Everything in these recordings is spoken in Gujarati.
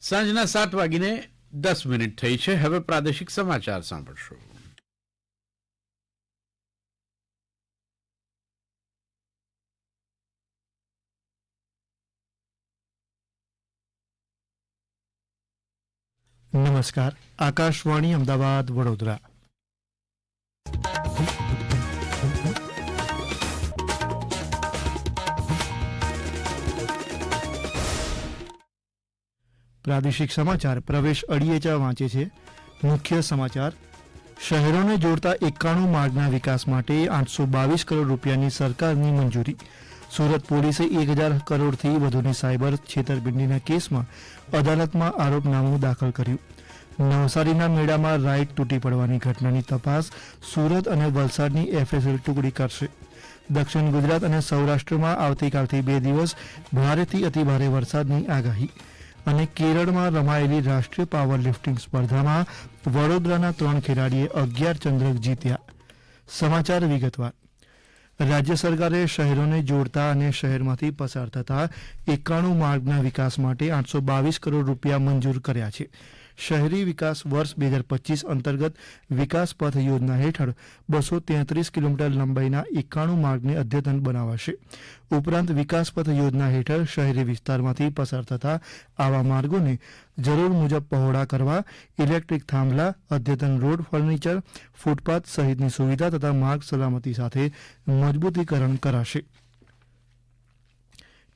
સાંજના સાત વાગીને દસ મિનિટ થઈ છે. હવે પ્રાદેશિક સમાચાર સાંભળશો. નમસ્કાર. આકાશવાણી અમદાવાદ વડોદરા. પ્રાદેશિક સમાચાર પ્રવેશ અડિયેચા વાંચે છે. મુખ્ય સમાચાર, શહેરોને જોડતા એકાણું માર્ગના વિકાસ માટે આઠસો બાવીસ કરોડ રૂપિયાની સરકારની મંજૂરી. સુરત પોલીસે એક હજાર કરોડથી વધુની સાયબર છેતરપિંડીના કેસમાં અદાલતમાં આરોપનામું દાખલ કર્યું. નવસારીના મેળામાં રાઇડ તૂટી પડવાની ઘટનાની તપાસ સુરત અને વલસાડની એફએસએલ ટુકડી કરશે. દક્ષિણ ગુજરાત અને સૌરાષ્ટ્રમાં આવતીકાલથી બે દિવસ ભારેથી અતિભારે વરસાદની આગાહી. અને કેરળમાં રમાયેલી રાષ્ટ્રીય પાવર લિફ્ટિંગ સ્પર્ધામાં વડોદરાના ત્રણ ખેલાડીએ અગિયાર ચંદ્રક જીત્યા. સમાચાર વિગતવાર. રાજ્ય સરકારે શહેરોને જોડતા અને શહેરમાંથી પસાર થતા એકાણું માર્ગના વિકાસ માટે આઠસો બાવીસ કરોડ રૂપિયા મંજૂર કર્યા છે. શહેરી વિકાસ વર્ષ બે હજાર પચીસ અંતર્ગત વિકાસ પથ યોજના હેઠળ બસો તેત્રીસ કિલોમીટર લંબાઈના એકાણું માર્ગને અદ્યતન બનાવાશે. ઉપરાંત વિકાસ પથ યોજના હેઠળ શહેરી વિસ્તારમાંથી પસાર થતા આવા માર્ગોને જરૂર મુજબ પહોળા કરવા, ઇલેક્ટ્રિક થાંભલા, અદ્યતન રોડ ફર્નિચર, ફૂટપાથ સહિતની સુવિધા તથા માર્ગ સલામતી સાથે મજબૂતીકરણ કરાશે.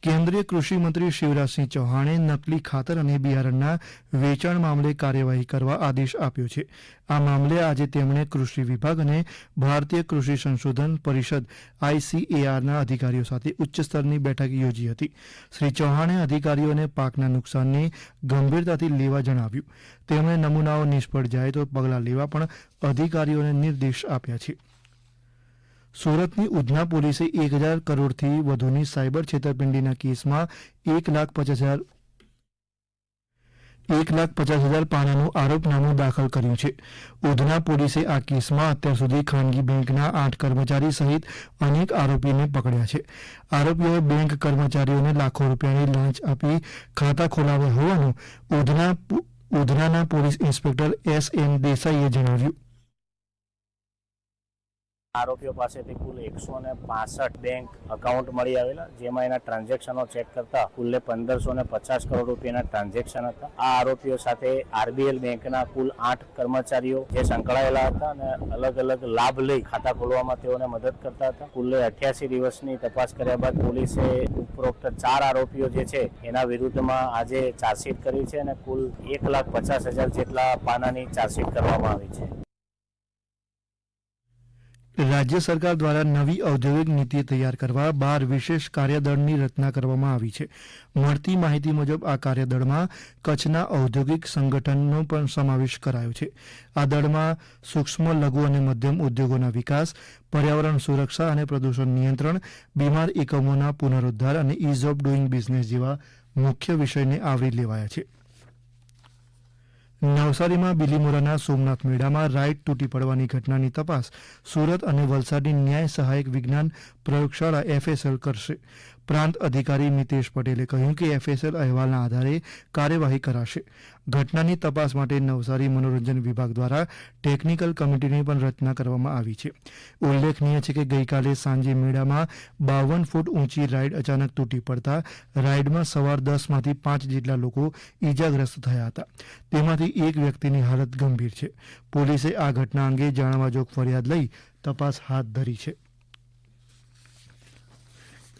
કેન્દ્રીય કૃષિમંત્રી શિવરાજસિંહ ચૌહાણે નકલી ખાતર અને બિયારણના વેચાણ મામલે કાર્યવાહી કરવા આદેશ આપ્યો છે. આ મામલે આજે તેમણે કૃષિ વિભાગ અને ભારતીય કૃષિ સંશોધન પરિષદ આઈસીએઆરના અધિકારીઓ સાથે ઉચ્ચ સ્તરની બેઠક યોજી હતી. શ્રી ચૌહાણે અધિકારીઓને પાકના નુકસાનને ગંભીરતાથી લેવા જણાવ્યું. તેમણે નમૂનાઓ નિષ્ફળ જાય તો પગલાં લેવા પણ અધિકારીઓને નિર્દેશ આપ્યા છે. સુરતની ઉધના પોલીસે એક હજાર કરોડથી વધુની સાયબર છેતરપિંડીના કેસમાં એક લાખ પચાસ હજાર એક લાખ પચાસ હજાર પાનાનું આરોપનામું દાખલ કર્યું છે. ઉધના પોલીસે આ કેસમાં અત્યાર સુધી ખાનગી બેંકના આઠ કર્મચારી સહિત અનેક આરોપીને પકડ્યા છે. આરોપીઓએ બેંક કર્મચારીઓને લાખો રૂપિયાની લાંચ આપી ખાતા ખોલાવ્યા હોવાનું ઉધના ઉધનાના પોલીસ ઇન્સ્પેક્ટર એસ એન દેસાઈએ જણાવ્યું. આરોપીઓ પાસેથી કુલ એકસો ને પાસઠ બેંક અકાઉન્ટ મળી આવેલા, જેમાં એના ટ્રાન્ઝેક્શનો ચેક કરતા કુલ્લે પંદરસો ને પચાસ કરોડ રૂપિયાના ટ્રાન્ઝેક્શન હતા. આ આરોપીઓ સાથે આરબીએલ બેંકના કુલ આઠ કર્મચારીઓ જે સંકળાયેલા હતા અને અલગ અલગ લાભ લઈ ખાતા ખોલવામાં તેઓને મદદ કરતા હતા. કુલ્લે અઠ્યાસી દિવસની તપાસ કર્યા બાદ પોલીસે ઉપરોક્ત ચાર આરોપીઓ જે છે એના વિરુદ્ધમાં આજે ચાર્જશીટ કરી છે અને કુલ એક લાખ પચાસ હજાર જેટલા પાનાની ચાર્જશીટ કરવામાં આવી છે. રાજ્ય સરકાર દ્વારા નવી ઔદ્યોગિક નીતિ તૈયાર કરવા બાર વિશેષ કાર્યદળની રચના કરવામાં આવી છે. મળતી માહિતી મુજબ આ કાર્યદળમાં કચ્છના ઔદ્યોગિક સંગઠનનો પણ સમાવેશ કરાયો છે. આ દળમાં સૂક્ષ્મ, લઘુ અને મધ્યમ ઉદ્યોગોના વિકાસ, પર્યાવરણ સુરક્ષા અને પ્રદૂષણ નિયંત્રણ, બીમાર એકમોના પુનરુદ્ધાર અને ઇઝ ઓફ ડુઇંગ બિઝનેસ જેવા મુખ્ય વિષયને આવરી લેવાયા છે. નવસારીમાં બિલીમોરાના સોમનાથ મેળામાં રાઈડ તૂટી પડવાની ઘટનાની તપાસ સુરત અને વલસાડની ન્યાય સહાયક વિજ્ઞાન પ્રયોગશાળા એફએસએલ કરશે. પ્રાંત અધિકારી મિતેશ પટેલે કહ્યું કે એફએસએલ અહેવાલના આધારે કાર્યવાહી કરાશે. ઘટનાની તપાસ માટે નવસારી મનોરંજન વિભાગ દ્વારા ટેકનિકલ કમિટીની પણ રચના કરવામાં આવી છે. ઉલ્લેખનીય છે કે ગઈકાલે સાંજે મેળામાં બાવન ફૂટ ઊંચી રાઇડ અચાનક તૂટી પડતા રાઇડમાં સવાર દસમાંથી પાંચ જેટલા લોકો ઈજાગ્રસ્ત થયા હતા. તેમાંથી એક વ્યક્તિની હાલત ગંભીર છે. પોલીસે આ ઘટના અંગે જાણવાજોગ ફરિયાદ લઈ તપાસ હાથ ધરી છે.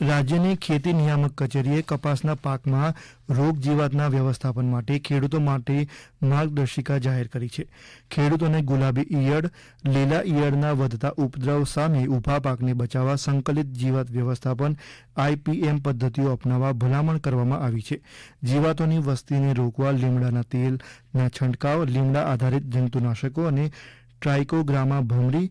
રાજ્યની ખેતી નિયામક કચેરીએ કપાસના પાકમાં રોગ જીવાતના વ્યવસ્થાપન માટે ખેડૂતો માટે માર્ગદર્શિકા જાહેર કરી છે. ખેડૂતોને ગુલાબી ઈયળ, લીલા ઈયળના વધતા ઉપદ્રવ સામે ઊભા પાકને બચાવવા સંકલિત જીવાત વ્યવસ્થાપન આઈપીએમ પદ્ધતિઓ અપનાવવા ભલામણ કરવામાં આવી છે. જીવાતોની વસ્તીને રોકવા લીમડાના તેલના છંટકાવ, લીમડા આધારિત જંતુનાશકો અને ટ્રાઇકોગ્રામા ભમરી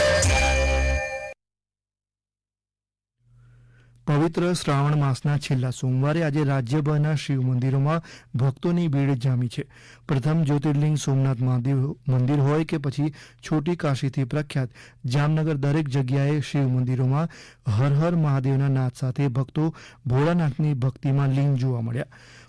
પવિત્ર શ્રાવણ માસના છેલ્લા સોમવારે આજે રાજ્યભરના શિવ મંદિરોમાં ભક્તોની ભીડ જામી છે. પ્રથમ જ્યોતિર્લિંગ સોમનાથ મંદિર હોય કે પછી છોટી કાશીથી પ્રખ્યાત, જામનગર દરેક જગ્યાએ શિવ મંદિરોમાં હર હર મહાદેવના નાદ સાથે ભક્તો ભોળાનાથની ભક્તિમાં લીન જોવા મળ્યા.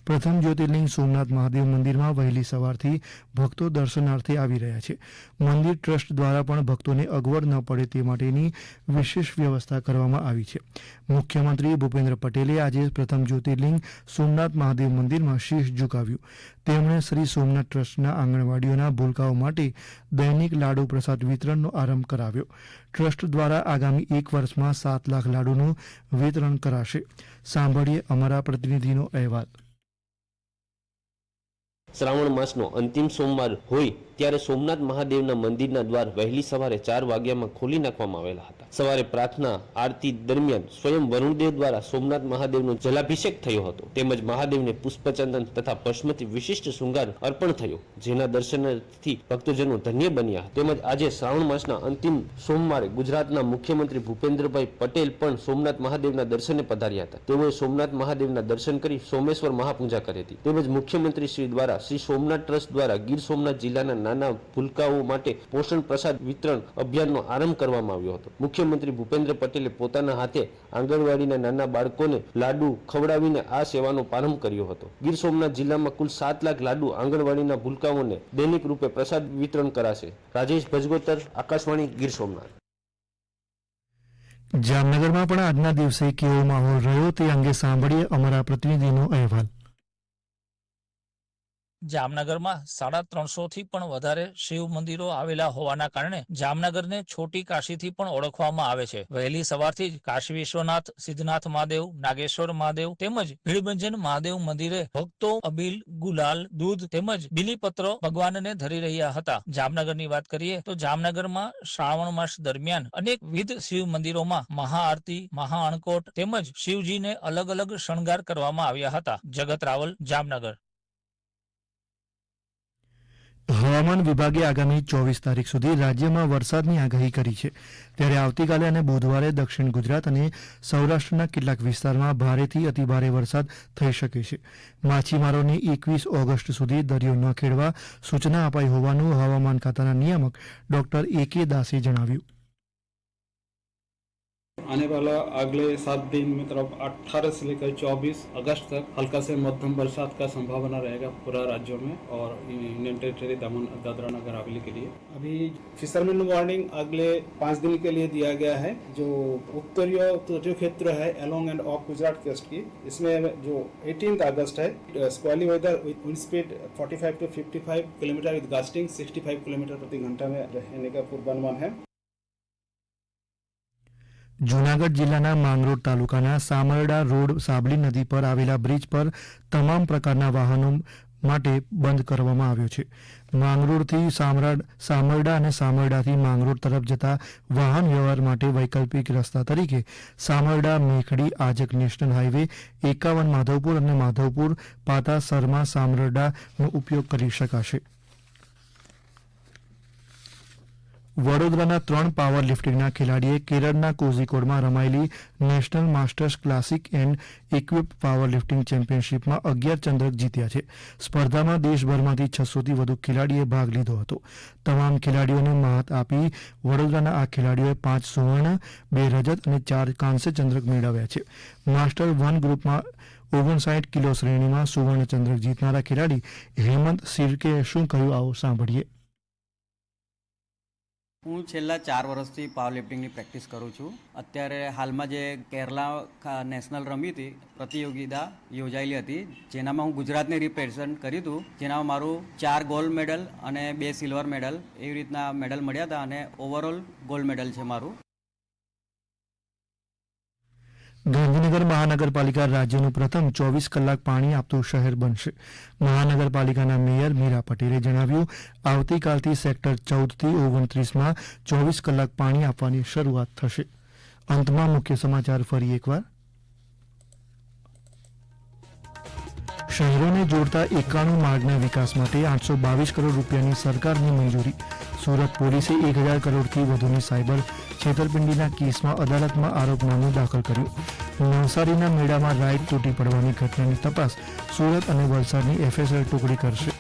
પ્રથમ જ્યોતિર્લિંગ સોમનાથ મહાદેવ મંદિરમાં વહેલી સવારથી ભક્તો દર્શનાર્થે આવી રહ્યા છે. મંદિર ટ્રસ્ટ દ્વારા પણ ભક્તોને અગવડ ન પડે તે માટેની વિશેષ વ્યવસ્થા કરવામાં આવી છે. મુખ્યમંત્રી ભૂપેન્દ્ર પટેલે આજે પ્રથમ જ્યોતિર્લિંગ સોમનાથ મહાદેવ મંદિરમાં શીશ ઝુકાવ્યું. તેમણે શ્રી સોમનાથ ટ્રસ્ટના આંગણવાડીઓના ભૂલકાઓ માટે દૈનિક લાડુ પ્રસાદ વિતરણનો આરંભ કરાવ્યો. ટ્રસ્ટ દ્વારા આગામી એક વર્ષમાં સાત લાખ લાડુનું વિતરણ કરાશે. સાંભળીએ અમારા પ્રતિનિધિનો અહેવાલ. શ્રાવણ માસનો અંતિમ સોમવાર હોય ત્યારે સોમનાથ મહાદેવના મંદિરના દ્વાર વહેલી સવારે ચાર વાગ્યામાં ખોલી નાખવામાં આવેલા હતા. સવારે પ્રાર્થના, આરતી દરમિયાન સ્વયં વરુણદેવ દ્વારા સોમનાથ મહાદેવનો જલાભિષેક થયો હતો. તેમજ મહાદેવને પુષ્પચંદન તથા ભસ્મથી વિશિષ્ટ શૃંગાર અર્પણ થયો. જેના દર્શનથી ભક્તજનો ધન્ય બન્યા. તેમજ આજે શ્રાવણ માસના અંતિમ સોમવારે ગુજરાતના મુખ્યમંત્રી ભૂપેન્દ્રભાઈ પટેલ પણ સોમનાથ મહાદેવના દર્શને પધાર્યા હતા. તેઓએ સોમનાથ મહાદેવના દર્શન કરી સોમેશ્વર મહાપૂજા કરી હતી. તેમજ મુખ્યમંત્રી શ્રી દ્વારા શ્રી સોમનાથ ટ્રસ્ટ દ્વારા ગીર સોમનાથ જિલ્લાના નાના ભૂલકાઓ માટે પોષણ પ્રસાદ વિતરણ અભિયાનનો આરંભ કરવામાં આવ્યો હતો. મુખ્યમંત્રી ભૂપેન્દ્ર પટેલે પોતાના હાથે આંગણવાડીના નાના બાળકોને લાડુ ખવડાવીને આ સેવાનો પ્રારંભ કર્યો હતો. ગીર સોમનાથ જિલ્લામાં કુલ સાત લાખ લાડુ આંગણવાડીના ભૂલકાઓને દૈનિક રૂપે પ્રસાદ વિતરણ કરાશે. રાજેશ ભજગોતર, આકાશવાણી, ગીર સોમનાથ. જામનગરમાં પણ આજના દિવસે કેવો માહોલ રહ્યો તે અંગે સાંભળીએ અમારા પ્રતિનિધિનો અહેવાલ. જામનગરમાં સાડા ત્રણસો થી પણ વધારે શિવ મંદિરો આવેલા હોવાના કારણે જામનગરને છોટી કાશીથી પણ ઓળખવામાં આવે છે. વહેલી સવારથી જ કાશી વિશ્વનાથ, સિદ્ધનાથ મહાદેવ, નાગેશ્વર મહાદેવ તેમજ ભીડભંજન મહાદેવ મંદિરે ભક્તો, અબીલ, ગુલાલ, દૂધ તેમજ બિલીપત્રો ભગવાનને ધરી રહ્યા હતા. જામનગરની વાત કરીએ તો જામનગરમાં શ્રાવણ માસ દરમિયાન અનેકવિધ શિવ મંદિરોમાં મહાઆરતી મહાઅણકોટ તેમજ શિવજીને અલગ અલગ શણગાર કરવામાં આવ્યા હતા. જગત રાવલ, જામનગર. હવામાન વિભાગે આગામી ચોવીસ તારીખ સુધી રાજ્યમાં વરસાદની આગાહી કરી છે. ત્યારે આવતીકાલે અને બુધવારે દક્ષિણ ગુજરાત અને સૌરાષ્ટ્રના કેટલાક વિસ્તારમાં ભારેથી અતિભારે વરસાદ થઈ શકે છે. માછીમારોને એકવીસ ઓગસ્ટ સુધી દરિયો ન ખેડવા સૂચના અપાઈ હોવાનું હવામાન ખાતાના નિયામક ડોક્ટર એ કે દાસે જણાવ્યું. आने वाला अगले सात दिन मतलब 18 से लेकर 24 अगस्त तक हल्का से मध्यम बरसात का संभावना रहेगा पूरा राज्यों में और यूनियन टेरिटरी दमन दादरा नगर हवेली के लिए। अभी फिशरमैन वार्निंग अगले पाँच दिन के लिए दिया गया है, जो उत्तरीय तटीय क्षेत्र है along end of Gujarat coast की। इसमें जो 18 अगस्त है, squally weather with wind speed 45 to 55 किलोमीटर, विद गास्टिंग 65 किलोमीटर प्रति घंटा में रहने का पूर्वानुमान है। જૂનાગઢ જિલ્લાના માંગરોળ તાલુકાના સામરડા રોડ સાબલી નદી પર આવેલા બ્રિજ પર તમામ પ્રકારના વાહનો માટે બંધ કરવામાં આવ્યો છે. માંગરોળથી સામરાડ અને સામરડાથી માંગરોળ તરફ જતા વાહન વ્યવહાર માટે વૈકલ્પિક રસ્તા તરીકે સામરડા, મેખડી, આજક નેશનલ હાઈવે, એકાવન માધવપુર અને માધવપુર, પાતા સરમા સામરડાનો ઉપયોગ કરી શકાશે. વડોદરાના ત્રણ પાવર લિફ્ટિંગના ખેલાડીએ કેરળના કોઝિકોડમાં રમાયેલી national masters classic and equip power lifting ચેમ્પિયનશિપમાં અગિયાર ચંદ્રક જીત્યા છે. સ્પર્ધામાં દેશભરમાંથી છસોથી વધુ ખેલાડીએ ભાગ લીધો હતો. તમામ ખેલાડીઓને મહાત આપી વડોદરાના આ ખેલાડીઓએ પાંચ સુવર્ણ, બે રજત અને ચાર કાંસ્ય ચંદ્રક મેળવ્યા છે. માસ્ટર વન ગ્રુપમાં ઓગણસાઠ કિલો શ્રેણીમાં સુવર્ણ ચંદ્રક જીતનારા ખેલાડી હેમંત સિરકે શું કહ્યું આવો સાંભળીએ. હું છેલ્લા ચાર વર્ષથી પાવર લિફ્ટિંગની પ્રેક્ટિસ કરું છું. અત્યારે હાલમાં જે કેરલા નેશનલ રમી હતી, પ્રતિયોગિતા યોજાયેલી હતી, જેનામાં હું ગુજરાતને રિપ્રેઝન્ટ કર્યું હતું, જેનામાં મારું ચાર ગોલ્ડ મેડલ અને બે સિલ્વર મેડલ એવી રીતના મેડલ મળ્યા હતા અને ઓવરઓલ ગોલ્ડ મેડલ છે મારું. ગાંધીનગર મહાનગરપાલિકા રાજ્યનું પ્રથમ ચોવીસ કલાક પાણી આપતું શહેર બનશે. મહાનગરપાલિકાના મેયર મીરા પટેલે જણાવ્યું, આવતીકાલથી સેક્ટર ચૌદથી ઓગણત્રીસમાં ચોવીસ કલાક પાણી આપવાની શરૂઆત થશે. અંતમાં મુખ્ય સમાચાર ફરી એકવાર. શહેરોને જોડતા એકાણું માર્ગના વિકાસ માટે આઠસો બાવીસ કરોડ રૂપિયાની સરકારની મંજૂરી. સુરત પોલીસે એક હજાર કરોડથી વધુની સાયબર છેતરપિંડીના કેસમાં અદાલતમાં આરોપનામું દાખલ કર્યું. નવસારીના મેળામાં રાઈડ તૂટી પડવાની ઘટનાની તપાસ સુરત અને વલસાડની એફએસએલ ટુકડી કરશે.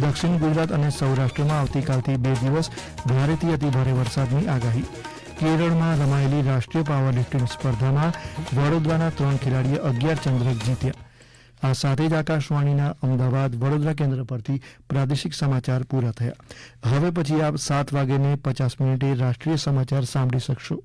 દક્ષિણ ગુજરાત અને સૌરાષ્ટ્રમાં આવતીકાલથી બે દિવસ ભારેથી અતિભારે વરસાદની આગાહી. કેરળમાં રમાયેલી રાષ્ટ્રીય પાવર લિફ્ટિંગ સ્પર્ધામાં વડોદરાના ત્રણ ખેલાડીએ અગિયાર ચંદ્રક જીત્યા. આ સાથે જ આકાશવાણીના અમદાવાદ વડોદરા કેન્દ્ર પરથી પ્રાદેશિક સમાચાર પૂરા થયા. હવે પછી આપ સાત વાગ્યાને પચાસ મિનિટે રાષ્ટ્રીય સમાચાર સાંભળી શકશો.